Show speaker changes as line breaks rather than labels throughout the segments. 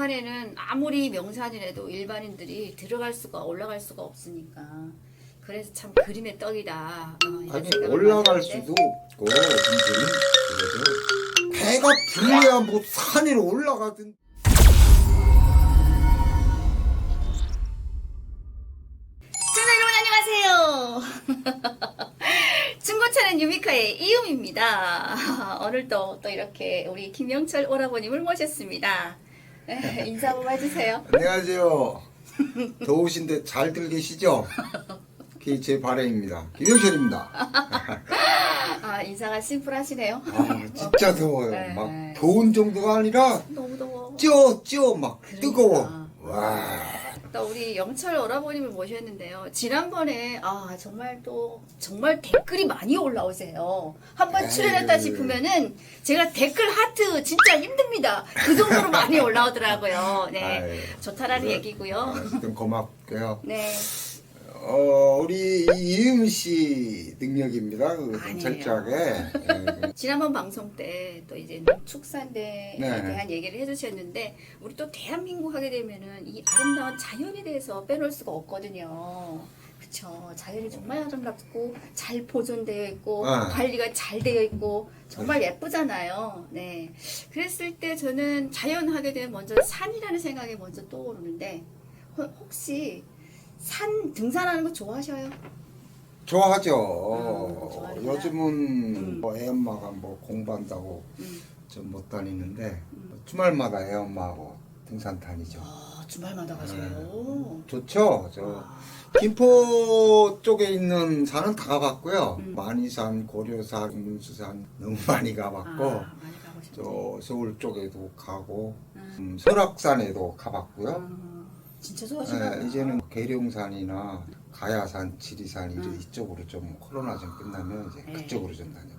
북한에는 아무리 명산이라도 일반인들이 들어갈 수가 올라갈 수가 없으니까 그래서 참 그림의 떡이다. 어,
아니 올라갈 수도 없고 그래도 배가 불려야 뭐산 위로 올라가든
시청자 여러분 안녕하세요. 중고차는 유미카의 이음입니다. 오늘도 또 이렇게 우리 김영철 오라버님을 모셨습니다. 에, 인사 한번 해주세요.
안녕하세요 더우신데 잘들 계시죠? 그게 제 바람입니다 김영철입니다
아 인사가 심플하시네요.
아 진짜 더워요
네.
막 더운 정도가 아니라
너무 더워.
쪄 쪄막
그러니까.
뜨거워 와
또 우리 영철 오라버님을 모셨는데요. 지난번에 아 정말 또 정말 댓글이 많이 올라오세요. 한번
에이.
출연했다 싶으면은 제가 댓글 하트 진짜 힘듭니다. 그 정도로 많이 올라오더라고요. 네,
아유,
좋다라는
그래.
얘기고요.
어쨌든 고맙고요
네,
어 우리 이음 씨 능력입니다 그
아니에요.
철저하게 예,
지난번 방송 때 또 이제 농축산대에
네.
대한 얘기를 해주셨는데 우리 또 대한민국 하게 되면은 이 아름다운 자연에 대해서 빼놓을 수가 없거든요. 그쵸. 자연이 정말 아름답고 잘 보존되어 있고
네.
관리가 잘 되어 있고 정말 예쁘잖아요. 네. 그랬을 때 저는 자연 하게 되면 먼저 산이라는 생각이 먼저 떠오르는데 혹- 혹시 산 등산하는 거 좋아하셔요?
좋아하죠.
음, 좋아하는구나.
요즘은
음.
뭐 애엄마가 뭐 공부한다고
음.
좀 못 다니는데 주말마다 애엄마하고 등산 다니죠.
아, 주말마다 가세요.
좋죠. 저
아.
김포 쪽에 있는 산은 다 가봤고요.
음.
만이산, 고려산, 문수산 너무 많이 가봤고
아, 많이.
저 서울 쪽에도 가고
음.
음, 설악산에도 가봤고요.
아, 진짜 좋아하시나
예, 이제는 계룡산이나 가야산, 지리산 이런
음.
이쪽으로 좀 코로나 좀 끝나면 이제
네.
그쪽으로 좀 다녀.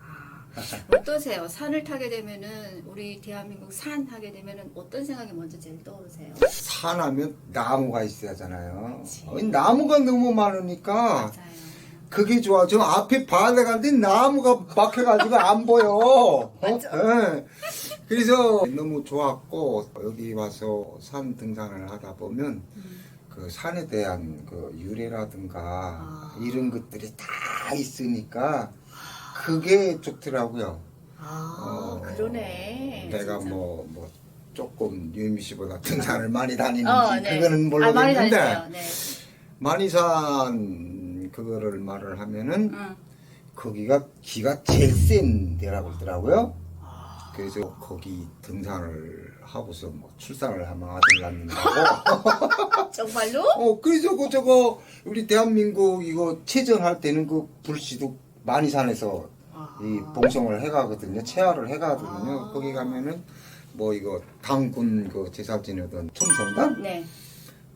어떠세요? 산을 타게 되면은 우리 대한민국 산 하게 되면은 어떤 생각이 먼저 제일 떠오르세요?
산하면 나무가 있어야 하잖아요.
그치.
어, 나무가 너무 많으니까
맞아요.
그게 좋아. 저 앞에 바다 가는데 나무가 막혀가지고 안 보여. 어? 예. 그래서 너무 좋았고 여기 와서 산 등산을 하다 보면
음.
그 산에 대한 그 유래라든가
아.
이런 것들이 다 있으니까 그게 좋더라고요.
아,
어,
그러네.
내가
진짜.
뭐, 뭐, 조금 유미 씨보다 등산을 많이 다니는지
어, 네.
그거는
아, 많이. 네.
만이산 그거를 말을 하면은
응.
거기가 기가 제일 센 데라고 그러더라고요.
아,
그래서 거기 등산을 하고서 뭐 출산을 하면 아들 낳는다고.
정말로?
어, 그래서 그 저거 우리 대한민국 이거 체전할 때는 그 불시도 만이산에서
아.
이 봉송을 해가거든요. 체화를 해가거든요.
아.
거기 가면은 뭐 이거 당군 그 제사 지내던 첨성단
네.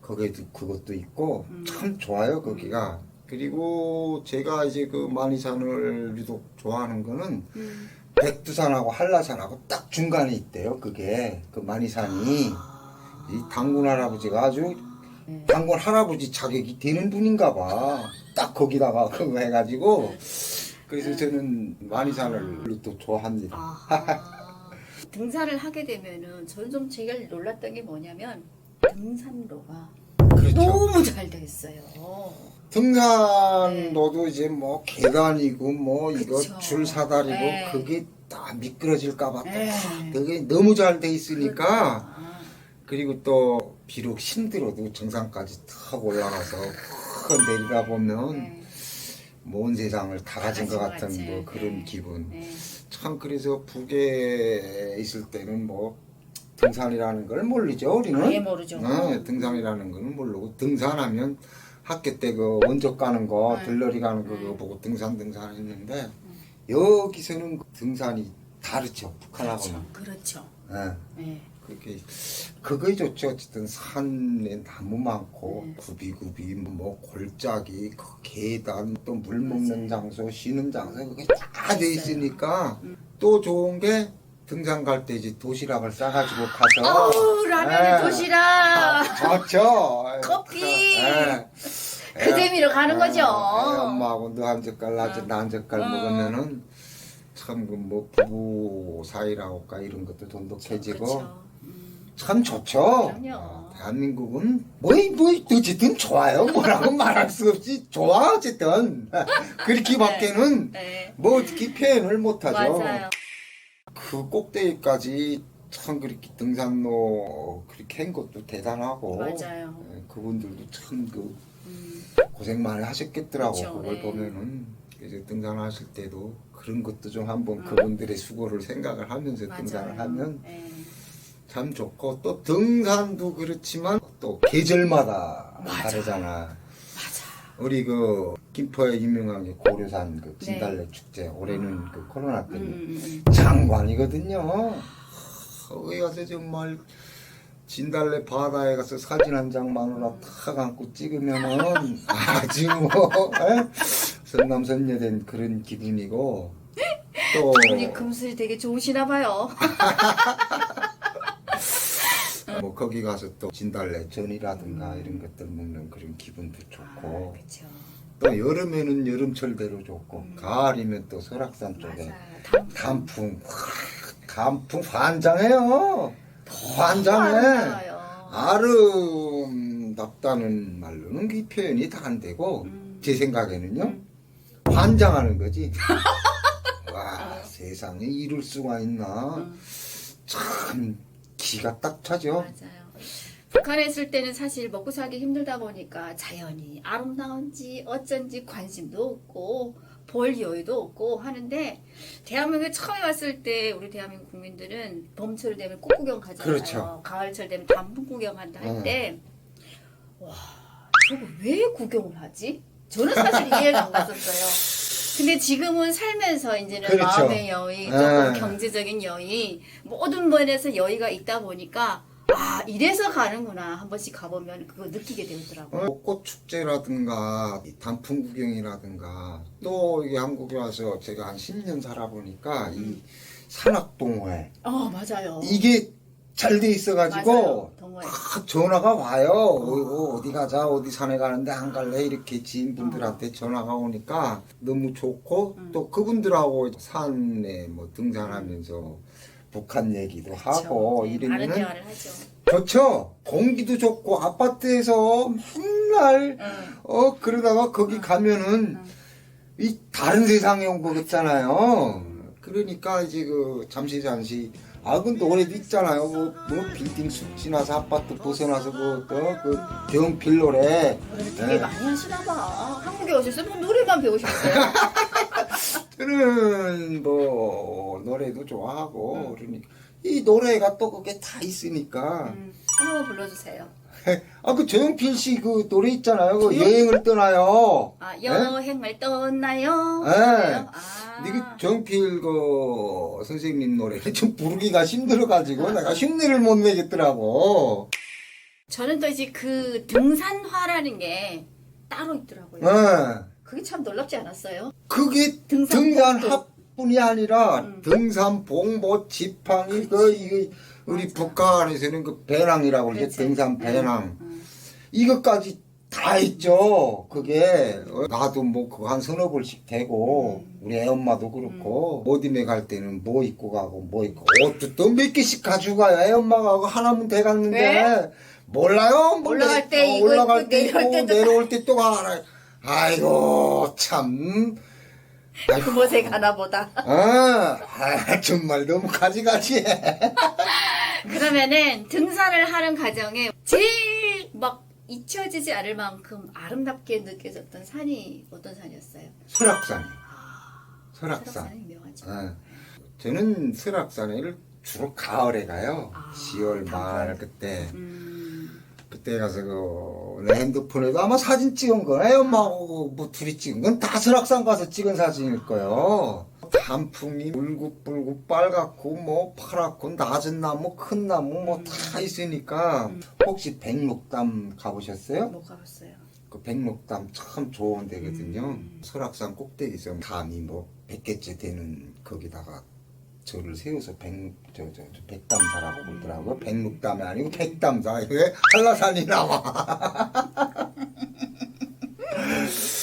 거기도 그것도 있고
음.
참 좋아요 거기가. 그리고 제가 이제 그 만이산을 유독 좋아하는 거는
음.
백두산하고 한라산하고 딱 중간에 있대요. 그게 그 만이산이
아.
이 당군 할아버지가 아주
네.
당군 할아버지 자격이 되는 분인가 봐. 딱 거기다가 그거 해가지고 그래서 저는 만이산을 또 좋아합니다.
아. 등산을 하게 되면은 저는 좀 제일 놀랐던 게 뭐냐면 등산로가
그렇죠.
너무 잘 돼 있어요.
등산로도 이제 뭐 계단이고 뭐 이거
그쵸.
줄 사다리고
네.
그게 다 미끄러질까봐
네.
되게 너무 잘 돼 있으니까. 그리고 또 비록 힘들어도 정상까지 탁 올라가서 큰 내리다 보면
네.
먼 세상을 다 가진 것 같은
같이.
뭐 그런
네.
기분.
네.
참 그래서 북에 있을 때는 뭐 등산이라는 걸 모르죠 우리는.
아예 모르죠.
네, 등산이라는 거는 모르고 등산하면 학교 때 그 원적 가는 거,
네.
들러리 가는 거
네.
그거 보고 등산 등산 했는데 여기서는 등산이 다르죠 북한하고는.
그렇죠.
네.
네.
그게 그게 좋죠. 어쨌든 산에 나무 많고
네.
구비구비 뭐 골짜기 그 계단 또 물 먹는 장소 쉬는 장소 그게 다 돼. 있으니까
음.
또 좋은 게 등산 갈 때 이제 도시락을 싸가지고 가서
어우 라면
네.
도시락
아, 좋죠.
커피.
예.
그 재미로 가는 거죠.
예, 엄마하고 너한 젓갈 나 한 젓갈
어.
먹으면은 참 그 뭐 부부 사이라고까 이런 것도 돈독해지고.
음.
참 좋죠.
그럼요.
어, 대한민국은 뭐, 뭐 어쨌든 좋아요. 뭐라고 말할 수 없이 좋아 어쨌든 그렇게밖에는
네.
뭐 어떻게 표현을 못하죠.
맞아요.
그 꼭대기까지 참 그렇게 등산로 그렇게 한 것도 대단하고
맞아요.
예, 그분들도 참그
음,
고생 많이 하셨겠더라고
그쵸,
그걸
네.
보면은 이제 등산하실 때도 그런 것도 좀 한번
음.
그분들의 수고를 생각을 하면서
맞아요.
등산을 하면
네.
참 좋고 또 등산도 그렇지만 또 계절마다
맞아.
다르잖아.
맞아.
우리 그 김포에 유명한 게 고려산 그 진달래 축제 올해는
아.
그 코로나
음,
때문에
음, 음.
장관이거든요. 거기 가서 정말 진달래 바다에 가서 사진 한 장만으로 탁 안고 찍으면은 아주 뭐 에? 선남선녀된 그런 기분이고 또
분이 금슬이 되게 좋으시나 봐요.
뭐 거기 가서 또 진달래 전이라든가 이런 것들 먹는 그런 기분도 좋고
그렇죠.
또 여름에는 여름철대로 좋고 가을이면 또 설악산 쪽에
맞아요. 단-
단풍 단풍 환장해요 환장해
아름다워요.
아름답다는 말로는 그 표현이 다 안 되고
음.
제 생각에는요
음.
환장하는 거지 와 세상에 이럴 수가 있나
음.
참 기가 딱 차죠
맞아요. 북한에 있을 때는 사실 먹고 살기 힘들다 보니까 자연이 아름다운지 어쩐지 관심도 없고 볼 여유도 없고 하는데 대한민국에 처음 왔을 때 우리 대한민국 국민들은 봄철 되면 꽃구경 가잖아요.
그렇죠.
가을철 되면 단풍 구경한다 할 때 와, 저거 왜 구경을 하지? 저는 사실 이해가 안 갔었어요. 근데 지금은 살면서 이제는
그렇죠.
마음의 여유, 조금
네.
경제적인 여유, 모든 면에서 여유가 있다 보니까 아 이래서 가는구나 한 번씩 가보면 그거 느끼게 되더라고요.
어, 꽃 축제라든가 이 단풍 구경이라든가 또 이게 한국에 와서 제가 한 10년 살아보니까 이 산악동호회
어 맞아요.
이게 잘돼 있어가지고.
동호회.
딱 전화가 와요. 어, 어디 가자, 어디 산에 가는데 안 갈래? 이렇게 지인분들한테 전화가 오니까 너무 좋고
음.
또 그분들하고 산에 뭐 등산하면서 북한 얘기도 하고
그렇죠. 네,
이러면은
대화를 하죠.
좋죠. 공기도 좋고 아파트에서 맨날
응.
어 그러다가 거기 가면은
응.
이 다른 세상에 온 거 같잖아요. 그러니까 이제 그 잠시 잠시 아, 그 노래도 있잖아요. 뭐, 뭐 빌딩 숲 지나서 아파트 벗어나서 그또그 경필 노래.
노래를 되게
네.
많이 하시나 봐. 한국에 오셨어요? 뭐 노래만 배우셨어요?
저는 뭐 노래도 좋아하고 그러니까 이 노래가 또 그게 다 있으니까
음, 한 번만 불러주세요.
아 그 조용필 씨 그 노래 있잖아요. 그 여행을 떠나요.
아 여행을 떠나요.
네.
그래요? 아.
근데 그 정필 그 선생님 노래를 좀 부르기가 힘들어가지고 내가 흉내를 못 내겠더라고.
저는 또 이제 그 등산화라는 게 따로 있더라고요.
예.
그게 참 놀랍지 않았어요?
그게
등산
등산
복도.
합뿐이 아니라
음.
등산 봉보 지팡이 그 이게 우리
맞아.
북한에서는 그 배낭이라고 그러죠. 등산 배낭
음.
이것까지 다 있죠. 그게 어, 나도 뭐 그거 한 서너 벌씩 되고
음.
우리 애 엄마도 그렇고 어디에 갈 때는 뭐 입고 가고 뭐 입고 옷도 또 몇 개씩 가지고 가요. 애 엄마가 그거 하나면 돼 갔는데
왜?
몰라요. 뭐
올라갈
내-
때
어,
이거
올라갈 때
때도
내려올 때 또 가라. 아이고 참.
그곳에 가나 보다.
아, 아, 정말 너무 가지가지해.
그러면은 등산을 하는 과정에 제일 막 잊혀지지 않을 만큼 아름답게 느껴졌던 산이 어떤 산이었어요?
설악산.
아,
설악산.
설악산이 유명하죠.
아, 저는 설악산을 주로 가을에 가요.
아,
10월 말. 그때.
음,
그때 가서 그 내 핸드폰에도 아마 사진 찍은 거, 애 엄마하고 뭐 둘이 찍은 건 다 설악산 가서 찍은 사진일 거예요. 단풍이 울긋불긋 빨갛고 뭐 파랗고 낮은 나무 큰 나무 뭐 다 있으니까 혹시 백록담 가보셨어요?
못 가봤어요.
그 백록담 참 좋은 데거든요.
음.
설악산 꼭대기에서 담이 뭐 100개째 되는 거기다가 절을 세워서 백, 저, 저, 저 백담사라고 부르더라고요. 백록담이 아니고 백담사. 이게 한라산이 나와.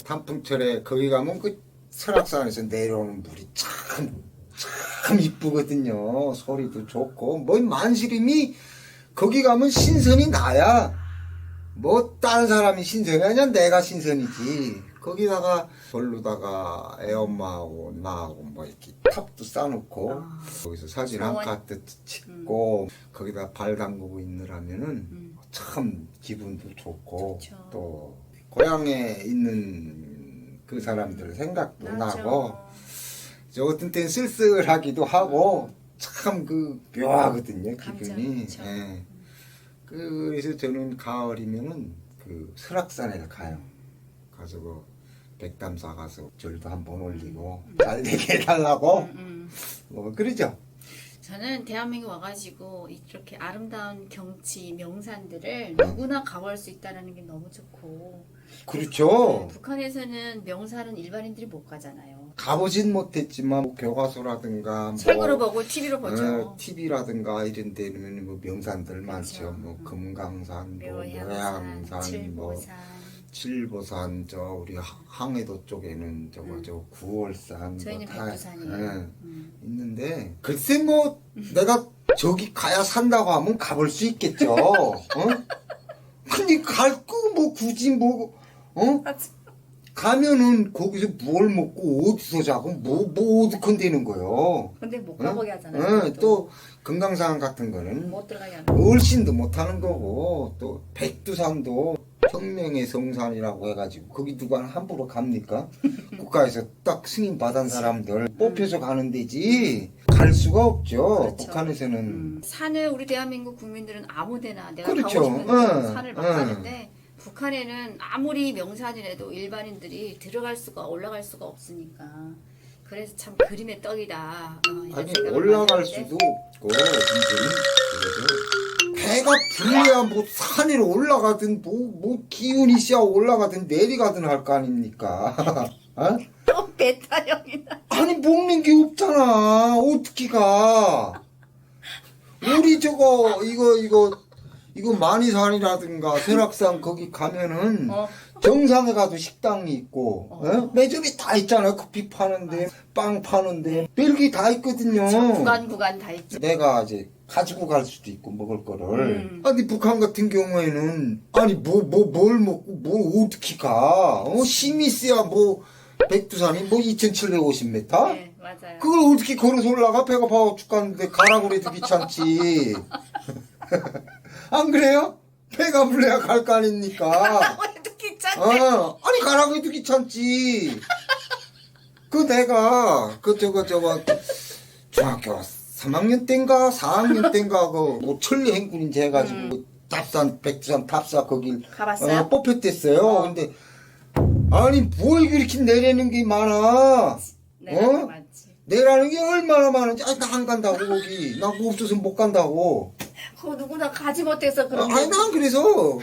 단풍철에 거기 가면 그 설악산에서 내려오는 물이 참, 참 이쁘거든요. 소리도 좋고. 뭐 만시림이 거기 가면 신선이 나야. 뭐 다른 사람이 신선이 아니야 내가 신선이지. 거기다가 별로다가 애 엄마하고 나하고 뭐 이렇게 탑도 쌓아놓고
아.
거기서 사진 한. 카트 찍고 거기다 발 담그고 있느라면은
음.
참 기분도 좋고
좋죠.
또 고향에 있는 그 사람들 생각도
맞아.
나고 저 어떤 땐 쓸쓸하기도 하고 참 그 묘하거든요
감정,
기분이.
그쵸.
예. 그래서 저는 가을이면은 그 설악산에 가요. 가서 그 백담 사 가서 절도 한번 올리고 잘 되게 해달라고
음, 음.
뭐 그러죠.
저는 대한민국 와가지고 이렇게 아름다운 경치, 명산들을
음.
누구나 가볼 수 있다는 게 너무 좋고
그렇죠.
네, 북한에서는 명산은 일반인들이 못 가잖아요.
가보진 못했지만 뭐 교과서라든가 뭐
책으로 보고 TV로 보죠.
어, TV라든가 이런 데는 뭐 명산들 많죠. 뭐
음.
금강산, 뭐
묘향산,
묘향산, 뭐
칠보산,
칠보산, 저 우리 하- 항해도 쪽에는 저거
음.
저 구월산
저희는
뭐 다,
백두산이에요.
예,
음.
있는데 글쎄 뭐 내가 저기 가야 산다고 하면 가볼 수 있겠죠. 어? 근데 갈 거 뭐 굳이 뭐 어? 가면은 거기서 뭘 먹고 어디서 자고 뭐뭐 어디 건대는 거요.
근데 못
응?
가보게 하잖아요.
응, 또 금강산 같은 거는
못 들어가게 하는.
얼씬도 못 하는 거고 또 백두산도 혁명의 성산이라고 해가지고 거기 누가 함부로 갑니까? 국가에서 딱 승인 받은 사람들 뽑혀서 가는 데지 갈 수가 없죠.
그렇죠.
북한에서는
음. 산을 우리 대한민국 국민들은 아무데나 내가
그렇죠.
가고 싶은
응,
산을 막
응.
가는데 북한에는 아무리 명산이라도 일반인들이 들어갈 수가 올라갈 수가 없으니까 그래서 참 그림의 떡이다. 어,
아니 올라갈
하는데
수도 없고 진짜는 그래도 배가 불려야 뭐 산에 올라가든 뭐 뭐 기운이 씨야 올라가든 내리가든 할 거 아닙니까? 어?
또 배타령이다.
아니 먹는 게 없잖아 어떻게 가 우리 저거 이거 이거 이거 만이산이라든가 설악산 거기 가면은
어.
정상에 가도 식당이 있고
어.
어? 매점이 다 있잖아요 커피 파는데 빵 파는데 별게 다 있거든요
구간 구간 다 있죠.
내가 이제 가지고 갈 수도 있고 먹을 거를
음.
아니 북한 같은 경우에는 아니 뭐 뭐 뭘 먹고 뭘 어떻게 가 어? 시미스야 뭐 백두산이 뭐 2750m
네 맞아요.
그걸 어떻게 걸어서 올라가 배가 파워 죽겠는데 가라고 그래도 귀찮지 안 그래요? 배가 불러야 갈 거 아닙니까
귀찮대?
어, 아니 가라고 해도 귀찮지. 그 내가 그 저거 저거 중학교 3학년 때인가 4학년 때인가 그뭐 천리 행군인지 해가지고
음.
탑산 백두산 탑사 거길
가봤어요?
어, 뽑혔댔어요.
어.
근데 아니 뭘 그렇게 내리는 게 많아.
네
어?
맞지.
내라는 게 얼마나 많은지 아니 나안 간다고 거기 나뭐 없어서 못 간다고.
그거 누구나 가지 못해서 그런
아니 난 그래서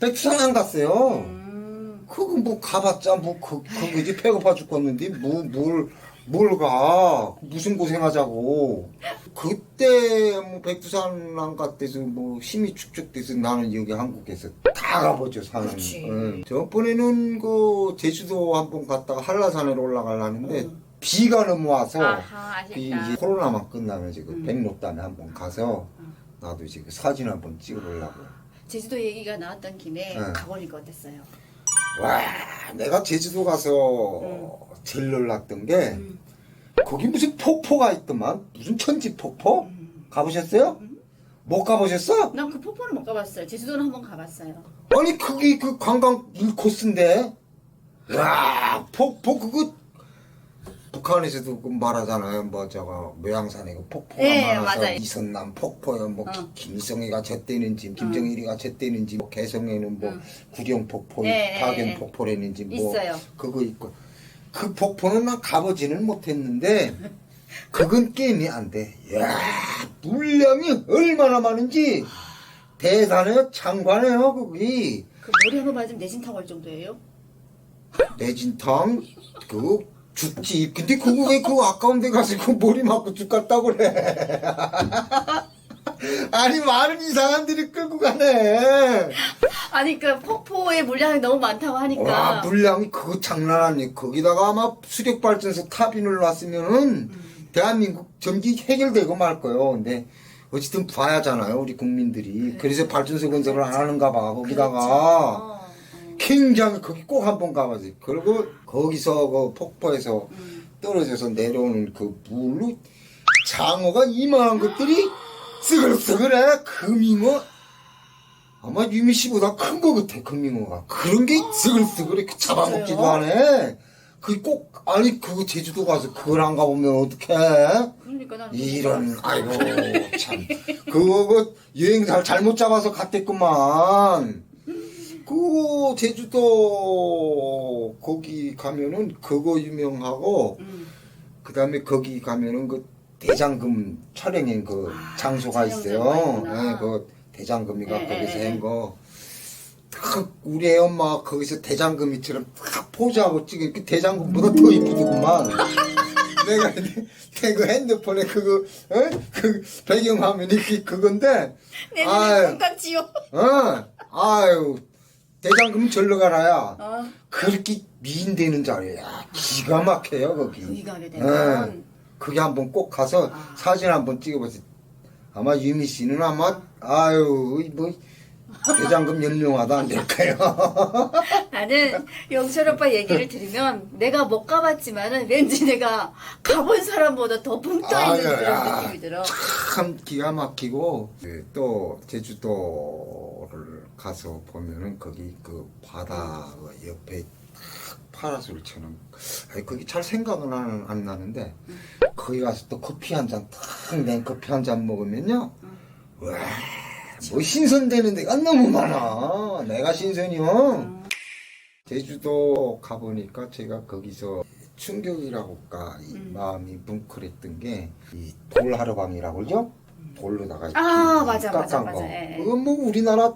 백두산 안 갔어요.
음.
그거 뭐 가봤자 뭐 그, 그거지 배고파 죽겠는데 뭐뭘 뭘 가 무슨 고생하자고 그때 뭐 백두산 안 갔대서 뭐 힘이 축적돼서 나는 여기 한국에서 다 가보죠 산은
그렇지.
응. 저번에는 그 제주도 한번 갔다가 한라산으로 올라가려는데
응.
비가 넘어와서
아하
그
아쉽다.
이제 코로나만 끝나면 지금
음.
백록단에 한번 가서
음.
나도 이제 그 사진 한번 찍어보려고
제주도 얘기가 나왔던 김에
응.
가보니까 어땠어요?
와, 내가 제주도 가서 제일 놀랐던 게
음.
거기 무슨 폭포가 있더만 무슨 천지 폭포?
음.
가보셨어요? 못 가보셨어?
난 그 폭포는 못 가봤어요. 제주도는 한번 가봤어요.
아니 그게 그 관광 1코스인데 와 폭포 그거 북한에서도 그 말하잖아요 뭐 저거 모양산에 그 폭포가
네,
많아서
맞아요.
이선남 폭포요 뭐
어.
기- 김일성이가 jet대는지 김정일이가 jet대는지 뭐 개성에는 뭐
응.
구령 폭포
네, 네,
파견
네.
폭포라는지 뭐
있어요.
그거 있고 그 폭포는 난 가보지는 못했는데 그건 게임이 안 돼. 야 물량이 얼마나 많은지 대단해요. 장관해요 거기
그 머리 한번 맞으면 내진 타고 올 정도예요?
내진탕 그 죽지. 근데 그거 왜 그거 아까운 데 가서 그 머리 맞고 죽겠다고 그래. 아니 많은 이상한들이 끌고 가네.
아니 그 폭포의 물량이 너무 많다고 하니까
와 물량이 그거 장난 아니에요. 거기다가 아마 수력 발전소 탑이 눌렀으면은 대한민국 전기 해결되고 말 거요. 근데 어쨌든 봐야잖아요 우리 국민들이 그래서 발전소 건설을 안 하는가 봐 거기다가
그렇죠. 어.
굉장히 거기 꼭 한 번 가봐야지. 그리고 거기서 그 폭포에서
음.
떨어져서 내려오는 그 물로 장어가 이만한 것들이 쓰글쓰글해. 금잉어. 아마 유미 씨보다 큰 거 같아 금잉어가. 그런 게 쓰글쓰글해. 그 잡아먹지도
그래요?
않아. 그게 꼭 아니 그거 제주도 가서 그걸 안 가보면 어떡해?
그러니까 나는
이런 아이고 참. 그거 그 여행 잘 잘못 잡아서 갔댔구만 그 제주도 거기 가면은 그거 유명하고
음.
그 다음에 거기 가면은 그 대장금 촬영한 그
아,
장소가 있어요. 네, 그 대장금이가
네,
거기서
네, 네.
한 거. 딱 우리 애 엄마 거기서 대장금이처럼 딱 포즈하고 찍은 그 대장금보다 더 이쁘더구만. 내가 내가 핸드폰에 그거 어? 그 배경화면이 그 그건데
내
아유.
눈에 깜깜지요.
어 아유 대장금 절로 가라야
어.
그렇게 미인되는 자리야 기가 막혀요 거기
거기 가게 되면
네. 그게 한번 꼭 가서
아.
사진 한번 찍어보세요. 아마 유미 씨는 아마 아유 뭐 대장금 연명하다 안 될까요?
나는 영철 오빠 얘기를 들으면 내가 못 가봤지만은 왠지 내가 가본 사람보다 더붕떠 있는 그런
야.
느낌이 들어.
참 기가 막히고 그또 제주도를 가서 보면은 거기 그 바다 그 옆에 딱 파라솔처럼 아니 거기 잘 생각은 안, 안 나는데 거기 가서 또 커피 한 잔 탁 냉커피 한 잔 먹으면요 와, 뭐 신선되는 데가 너무 많아 내가 신선이요 제주도 가보니까 제가 거기서 충격이라고 할까 이
음.
마음이 뭉클했던 게 이 돌하르방이라고 그러죠? 돌로다가 이렇게
아, 맞아,
깎은
맞아,
거.
예, 예.
그건 뭐 우리나라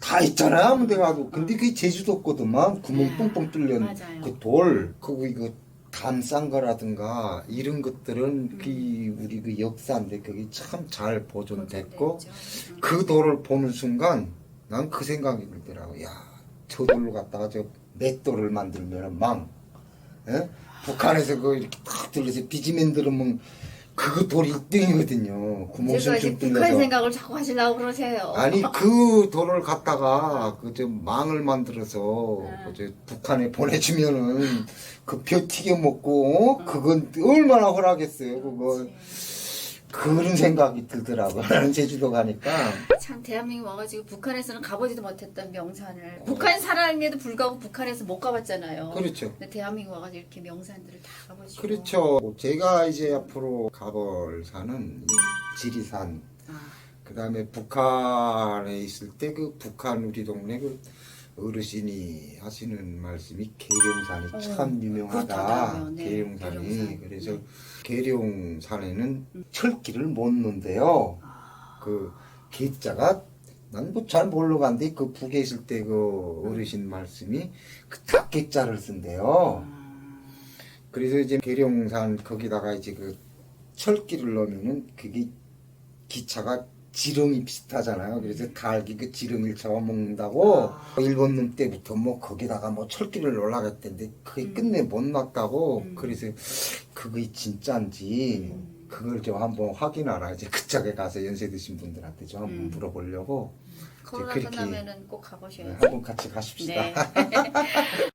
다 있잖아요 아무 데 가도 근데 그게 제주도 거더만 구멍
아,
뚫린
맞아요.
그 돌 그거 이거 담싼 거라든가 이런 것들은
음.
그 우리 그 역사인데 그게 참 잘 보존됐고
보존됐죠. 음.
그 돌을 보는 순간 난 그 생각이 들더라고. 야, 저 돌로 갖다가 저 맷돌을 만들면 망. 예? 북한에서 그 이렇게 탁 들려서 비지맨 들으면 돌 1등이거든요. 구멍
제가 이제 북한
뚫려서.
생각을 자꾸 하시려고 그러세요.
아니 그 돌을 갖다가 그저 망을 만들어서
아.
그저 북한에 보내주면은 그벼 튀겨 먹고 어? 그건 얼마나 허락했어요 그거
그렇지.
그런 생각이 들더라고 나는 제주도 가니까
참 대한민국 와가지고 북한에서는 가보지도 못했던 명산을
어.
북한 사람에도 불구하고 북한에서 못 가봤잖아요.
그렇죠
근데 대한민국 와가지고 이렇게 명산들을 다 가보시고.
그렇죠. 제가 이제 앞으로 가볼 산은 이 지리산.
아,
그 다음에 북한에 있을 때 그 북한 우리 동네 그 어르신이 하시는 말씀이 계룡산이
어,
참 유명하다.
네,
계룡산이.
계룡산.
그래서
네.
계룡산에는 철길을 못 놓는데요.
아,
그 계자가 난뭐잘 모르고 갔는데 그 북에 있을 때 그 어르신 말씀이 그 닭계자를 쓴대요.
음,
그래서 이제 계룡산 거기다가 이제 그 철길을 넣으면은 그게 기차가 지렁이 비슷하잖아요. 그래서 달기 그 지렁이를 잡아먹는다고
아.
일본 놈 때부터 뭐 거기다가 뭐 철길을 올라갔던데 그게
음.
끝내 못 났다고
음.
그래서 그게 진짜인지
음.
그걸 좀 한번 확인하라 이제 그쪽에 가서 연세 드신 분들한테 좀 한번
음.
물어보려고
코로나
그렇게-
끝나면은 꼭
네,
가보셔야죠.
한번 같이 가십시다.
네.